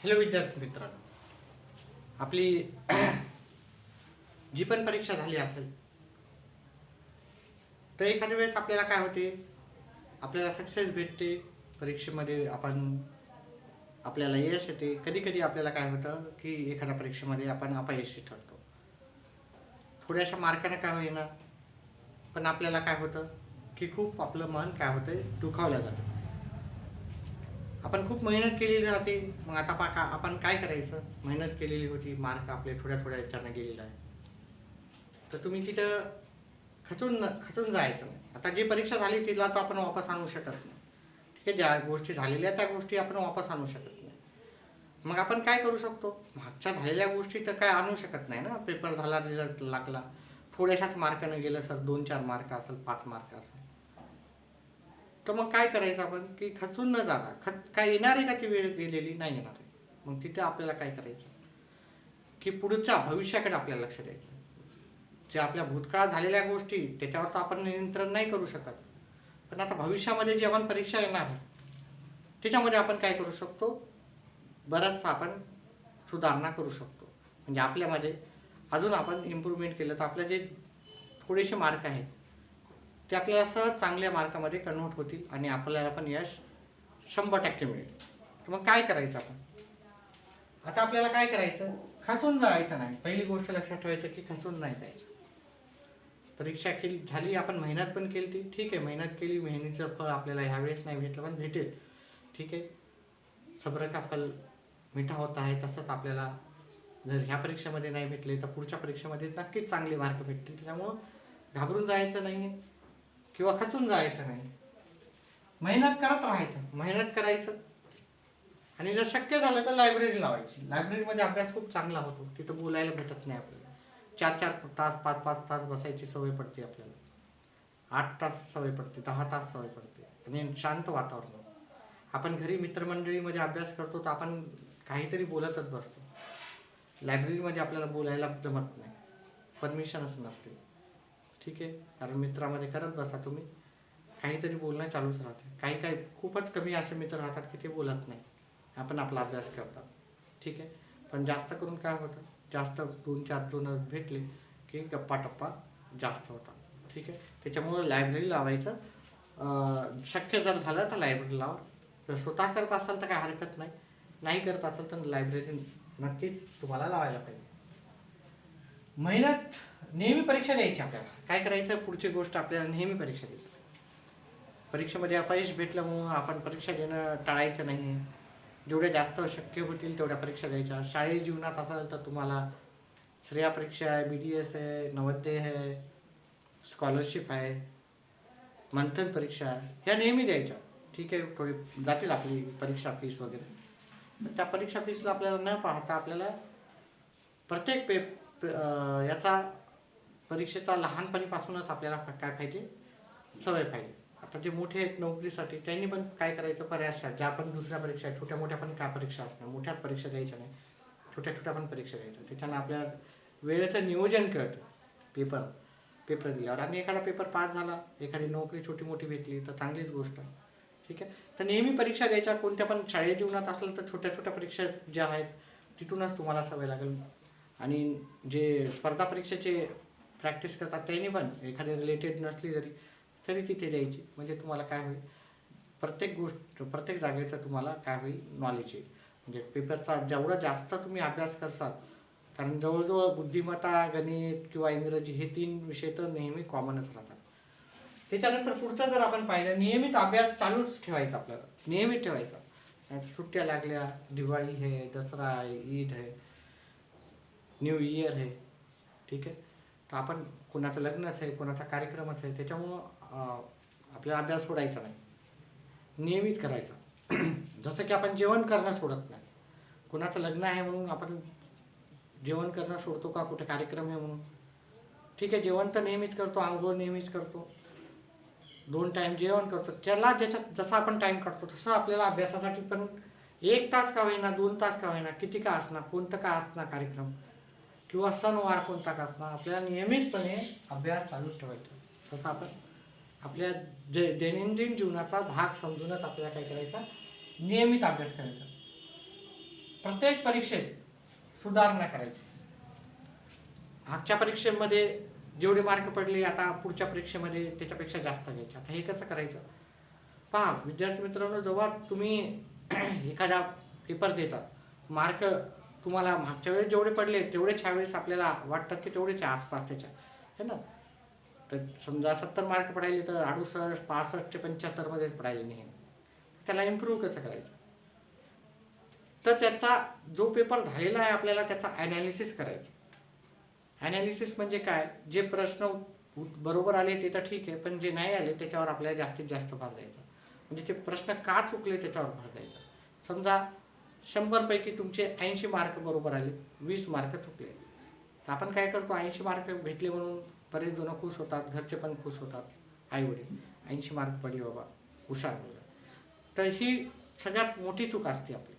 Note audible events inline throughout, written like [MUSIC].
Hello विद्यार्थी मित्रांनो. आपली जी पण परीक्षा झाली असेल तर एखाद्या वेळेस आपल्याला काय होते? आपल्याला सक्सेस भेटते. परीक्षेमध्ये आपण आपल्याला यश येते. कधी कधी आपल्याला काय होतं की एखाद्या परीक्षेमध्ये आपण अपयशी ठरतो. थोड्याशा मार्काने काय होईना. पण आपल्याला काय होतं की खूप आपलं मन काय होतं दुखावलं जातं. आपण खूप मेहनत केलेली राहते. मग आता पा का आपण काय करायचं? मेहनत केलेली होती मार्क आपले थोड्या थोड्या याच्यानं गेलेला आहे. तर तुम्ही तिथं खचून खचून जायचं नाही. आता जी परीक्षा झाली तिला तर आपण वापस आणू शकत नाही. ठीक आहे ज्या गोष्टी झालेल्या त्या गोष्टी आपण वापस आणू शकत नाही. मग आपण काय करू शकतो? मागच्या झालेल्या गोष्टी तर काय आणू शकत नाही ना? पेपर झाला रिझल्ट लागला. थोड्याशाच मार्कानं गेलं सर दोन चार मार्क असेल पाच मार्क असेल. तर मग काय करायचं आपण? की खचून न जाता खत काय येणार आहे का ती वेळ गेलेली? नाही येणार. आहे मग तिथे आपल्याला काय करायचं? की पुढच्या भविष्याकडे आपल्याला लक्ष द्यायचं. जे आपल्या भूतकाळात झालेल्या गोष्टी त्याच्यावर तर आपण नियंत्रण नाही करू शकत. पण आता भविष्यामध्ये जी आपण परीक्षा येणार आहे त्याच्यामध्ये आपण काय करू शकतो? बराचसा आपण सुधारणा करू शकतो. म्हणजे आपल्यामध्ये अजून आपण इम्प्रूव्हमेंट केलं तर आपले जे थोडेसे मार्क आहेत ते आपल्याला सहज चांगल्या मार्कामध्ये कन्व्हर्ट होतील आणि आपल्याला पण यश शंभर टक्के मिळेल. तर मग काय करायचं आपण? आता आपल्याला काय करायचं? खचून जायचं नाही. पहिली गोष्ट लक्षात ठेवायचं की खचून नाही जायचं. परीक्षा केली झाली आपण मेहनत पण केली ती ठीक आहे मेहनत केली मेहनतीचं फळ आपल्याला ह्यावेळेस नाही भेटलं पण भेटेल. ठीक आहे. सब्र का फल मिठा होत आहे तसंच आपल्याला जर ह्या परीक्षेमध्ये नाही भेटले तर पुढच्या परीक्षेमध्ये नक्कीच चांगले मार्क भेटतील. त्याच्यामुळं घाबरून जायचं नाही आहे किंवा खचून जायचं नाही. मेहनत करत राहायचं मेहनत करायचं. आणि जर शक्य झालं तर लायब्ररी लावायची. लायब्ररीमध्ये अभ्यास खूप चांगला होतो. तिथं बोलायला भेटत नाही आपल्याला. चार चार तास पाच पाच तास बसायची सवय पडते आपल्याला. आठ तास सवय पडते दहा तास सवय पडते. आणि शांत वातावरण. आपण घरी मित्रमंडळीमध्ये अभ्यास करतो तर आपण काहीतरी बोलतच बसतो. लायब्ररीमध्ये आपल्याला बोलायला जमत नाही. परमिशनच नसते. ठीक आहे? कारण मित्रामध्ये करत बसा तुम्ही. काहीतरी बोलणं चालूच राहते. काही काही खूपच कमी असे मित्र राहतात की ते बोलत नाही. आपण आपला अभ्यास करतात. ठीक आहे? पण जास्त करून काय होतं? जास्त दोन चार दोन भेटले की गप्पा टप्पा जास्त होता ठीक आहे? त्याच्यामुळे लायब्ररी लावायचं. शक्य जर झालं तर लायब्ररी लावा. जर स्वतः करत असाल तर काय हरकत नाही. नाही करत असाल तर लायब्ररी नक्कीच तुम्हाला लावायला पाहिजे. मेहनत नेहमी परीक्षा द्यायची आपल्याला. काय करायचं? पुढची गोष्ट आपल्याला नेहमी परीक्षा द्यायची परीक्षेमध्ये अपयश भेटल्यामुळं आपण परीक्षा देणं टाळायचं नाही. जेवढ्या जास्त शक्य होतील तेवढ्या परीक्षा द्यायच्या. शाळेय जीवनात असाल तर तुम्हाला श्रेया परीक्षा आहे बी डी एस आहे नवोदय आहे स्कॉलरशिप आहे मंथन परीक्षा आहे ह्या नेहमी द्यायच्या. ठीक आहे थोडी जातील आपली परीक्षा फीस वगैरे. त्या परीक्षा फीसला आपल्याला न पाहता आपल्याला प्रत्येक पे याचा परीक्षेचा लहानपणीपासूनच आपल्याला काय पाहिजे? सवय पाहिजे. आता जे मोठे आहेत नोकरीसाठी त्यांनी पण काय करायचं? बऱ्याचशा ज्या पण दुसऱ्या परीक्षा आहेत छोट्या मोठ्या पण काय परीक्षा असणार? मोठ्या परीक्षा द्यायच्या नाही. छोट्या छोट्या पण परीक्षा द्यायच्या. त्याच्यानं आपल्याला वेळेचं नियोजन कळतं. पेपर पेपर दिल्यावर. आणि एखादा पेपर पास झाला एखादी नोकरी छोटी मोठी भेटली तर चांगलीच गोष्ट. ठीक आहे? तर नेहमी परीक्षा द्यायच्या. कोणत्या पण शाळेय जीवनात असलं तर छोट्या छोट्या परीक्षा ज्या आहेत तिथूनच तुम्हाला सवय लागेल. आणि जे स्पर्धा परीक्षेचे प्रॅक्टिस करतात त्यांनी पण एखादी रिलेटेड नसली तरी तरी तिथे द्यायची. म्हणजे तुम्हाला काय होईल? प्रत्येक गोष्ट प्रत्येक जागेचं तुम्हाला काय होईल? नॉलेज येईल. म्हणजे पेपरचा जेवढा जास्त तुम्ही अभ्यास करसाल कारण जवळजवळ बुद्धिमत्ता गणित किंवा इंग्रजी हे तीन विषय तर नेहमी कॉमनच राहतात. त्याच्यानंतर पुढचं जर आपण पाहिलं नियमित अभ्यास चालूच ठेवायचा आपल्याला. नियमित ठेवायचा. सुट्ट्या लागल्या दिवाळी आहे दसरा आहे ईद आहे न्यू इयर आहे. ठीक आहे? तर आपण कोणाचं लग्नच आहे कोणाचा कार्यक्रमच आहे त्याच्यामुळं आपल्याला अभ्यास सोडायचा नाही. नियमित करायचा. [CLEARS THROAT] जसं की आपण जेवण करणं सोडत नाही. कोणाचं लग्न आहे म्हणून आपण जेवण करणं सोडतो का? कुठे कार्यक्रम आहे म्हणून. ठीक आहे जेवण तर नेहमीच करतो आंघोळ नेहमीच करतो. दोन टाईम जेवण करतो. त्याला ज्याच्यात जसा आपण टाईम काढतो तसं आपल्याला अभ्यासासाठी पण एक तास का होईना दोन तास का होईना किती का असणार कोणतं का असणार कार्यक्रम? किंवा सणवार कोणता करताना आपल्याला नियमितपणे अभ्यास चालू ठेवायचा. तसं आपण आपल्या जे दैनंदिन जीवनाचा भाग समजूनच आपल्याला काय करायचा? नियमित अभ्यास करायचा. प्रत्येक परीक्षेत सुधारणा करायची. मागच्या परीक्षेमध्ये जेवढे मार्क पडले आता पुढच्या परीक्षेमध्ये त्याच्यापेक्षा जास्त घ्यायचे. आता हे कसं करायचं? पहा विद्यार्थी मित्रांनो जेव्हा तुम्ही [CLEARS THROAT] एखादा पेपर देतात मार्क तुम्हाला मागच्या वेळेस जेवढे पडले तेवढेच ह्यावेळेस आपल्याला वाटतात की तेवढेच आहे आसपास त्याच्या. है ना? तर समजा सत्तर मार्क पडायले तर अडुसष्ट पासष्ट ते पंच्याहत्तरमध्येच पडायले नाही त्याला इम्प्रूव्ह कसं करायचं? तर त्याचा जो पेपर झालेला आहे आपल्याला त्याचा ॲनालिसिस करायचं. ॲनालिसिस म्हणजे काय? जे प्रश्न बरोबर आले ते तर ठीक आहे पण जे नाही आले त्याच्यावर आपल्याला जास्तीत जास्त भर द्यायचा. म्हणजे ते प्रश्न का चुकले त्याच्यावर भर द्यायचा? समजा शंभरपैकी तुमचे ऐंशी मार्क बरोबर आले वीस मार्क चुकले तर आपण काय करतो ऐंशी मार्क भेटले म्हणून बरेच जण खुश होतात घरचे पण खुश होतात आईवडील. ऐंशी मार्क पडले बाबा हुशार मुलं. तर ही सगळ्यात मोठी चूक असते आपली.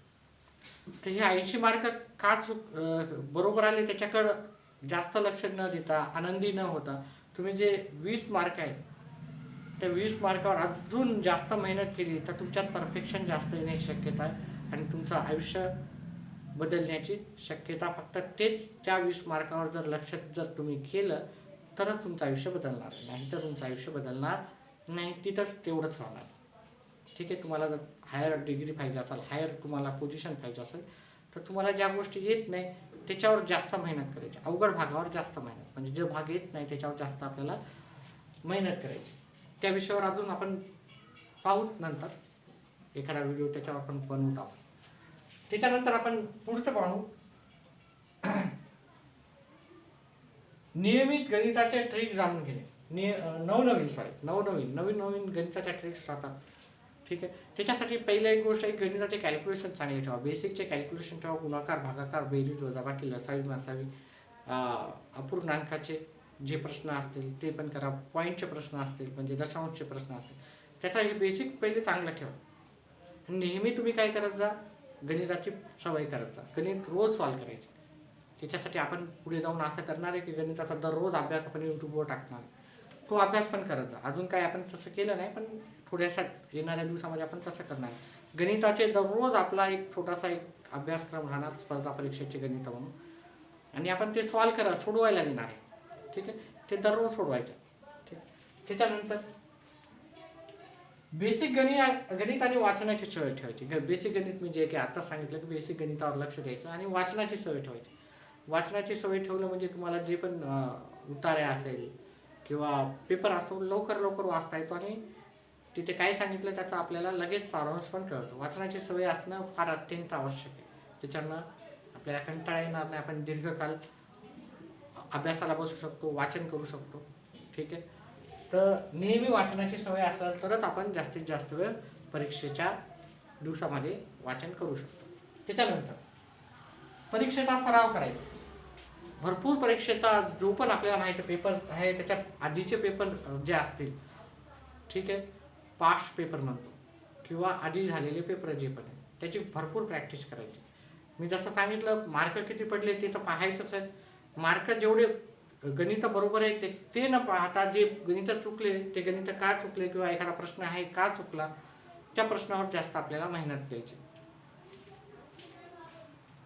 तर हे ऐंशी मार्क का चूक बरोबर आले त्याच्याकडं जास्त लक्ष न देता आनंदी न होता तुम्ही जे वीस मार्क आहेत त्या वीस मार्कावर अजून जास्त मेहनत केली तर तुमच्यात परफेक्शन जास्त येण्याची शक्यता आहे. आणि तुमचं आयुष्य बदलण्याची शक्यता फक्त तेच त्या वीस मार्कावर जर लक्ष जर तुम्ही केलं तरच तुमचं आयुष्य बदलणार. नाही तर तुमचं आयुष्य बदलणार नाही तिथंच तेवढंच राहणार. ठीक आहे तुम्हाला जर हायर डिग्री पाहिजे असेल हायर तुम्हाला पोझिशन पाहिजे असेल तर तुम्हाला ज्या गोष्टी येत नाही त्याच्यावर जास्त मेहनत करायची. अवघड भागावर जास्त मेहनत. म्हणजे जे भाग येत नाही त्याच्यावर जास्त आपल्याला मेहनत करायची. त्या विषयावर अजून आपण पाहूत नंतर. एखादा व्हिडिओ त्याच्यावर आपण बनवत आहोत त्याच्यानंतर आपण पुढचं पाहू. नियमित गणिताचे ट्रिक जाणून घेणे. निय नवनवीन सॉरी नवनवीन नवीन नवीन गणिताच्या ट्रिक्स राहतात. ठीक आहे? त्याच्यासाठी पहिल्या एक गोष्ट आहे गणिताचे कॅल्क्युलेशन चांगले ठेवा. बेसिकचे कॅल्क्युलेशन ठेवा. गुणाकार भागाकार बेरीज वजाबाकी लसावी मासावी अपूर्णांकाचे जे प्रश्न असतील ते पण करा. पॉईंटचे प्रश्न असतील म्हणजे दशांशचे प्रश्न असतील. त्याचा हे बेसिक पहिले चांगलं ठेवा. नेहमी तुम्ही काय करत जा गणिताची सवय करत जा गणित रोज सॉल्व करायचे. त्याच्यासाठी आपण पुढे जाऊन असं करणार आहे की गणिताचा दररोज अभ्यास आपण यूट्यूबवर टाकणार. तो अभ्यास पण करत जा. अजून काय आपण तसं केलं नाही पण थोड्याशा येणाऱ्या दिवसामध्ये आपण तसं करणार. गणिताचे दररोज आपला एक छोटासा एक अभ्यासक्रम राहणार स्पर्धा परीक्षेचे गणित म्हणून. आणि आपण ते सॉल्व करा सोडवायला देणार आहे. ठीक आहे? ते दररोज सोडवायचे. ठीक? त्याच्यानंतर बेसिक गणित गणित आणि वाचनाची सवय ठेवायची. बेसिक गणित म्हणजे की आता सांगितलं की बेसिक गणितावर लक्ष द्यायचं आणि वाचनाची सवय ठेवायची. वाचनाची सवय ठेवलं म्हणजे तुम्हाला जे पण उतारे असेल किंवा पेपर असतो लवकर लवकर वाचता येतो आणि तिथे काय सांगितलं त्याचा आपल्याला लगेच सारांश पण कळतो. वाचनाची सवय असणं फार अत्यंत आवश्यक आहे. त्याच्यानं आपल्याला कंटाळा येणार नाही. आपण दीर्घकाल अभ्यासाला बसू शकतो वाचन करू शकतो. ठीक आहे? तर नेहमी वाचनाची सवय असेल तरच आपण जास्तीत जास्त वेळ परीक्षेच्या दिवसामध्ये वाचन करू शकतो. त्याच्यानंतर परीक्षेचा सराव करायचा. भरपूर परीक्षेचा जो पण आपल्याला माहिती पेपर आहे त्याच्या आधीचे पेपर जे असतील ठीक आहे पास्ट पेपर म्हणतो किंवा आधी झालेले पेपर जे पण आहे त्याची भरपूर प्रॅक्टिस करायची. मी जसं सांगितलं मार्क किती पडले ते तर पाहायचंच आहे. मार्क जेवढे गणित बरोबर आहे ते ते न पाहता जे गणित चुकले ते गणित का चुकले किंवा एखादा प्रश्न आहे का चुकला त्या प्रश्नावर जास्त आपल्याला मेहनत द्यायची.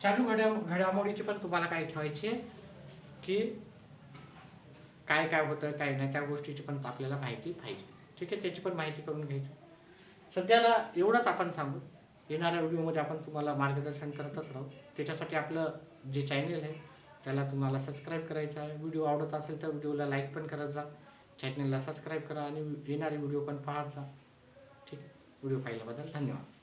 चालू घड्या घडामोडीची पण तुम्हाला काय ठेवायची आहे की काय काय होतं काय नाही त्या गोष्टीची पण आपल्याला माहिती पाहिजे. ठीक आहे? त्याची पण माहिती करून घ्यायची. सध्याला एवढंच आपण सांगू. येणाऱ्या व्हिडिओमध्ये आपण तुम्हाला मार्गदर्शन करतच राहू. त्याच्यासाठी आपलं जे चॅनल आहे त्याला तुम्हाला सबस्क्राईब करायचा आहे. व्हिडिओ आवडत असेल तर व्हिडिओला लाईक पण करत जा. चॅनलला सबस्क्राईब करा आणि येणारे व्हिडिओ पण पाहत जा. ठीक आहे? व्हिडिओ पाहिल्याबद्दल धन्यवाद.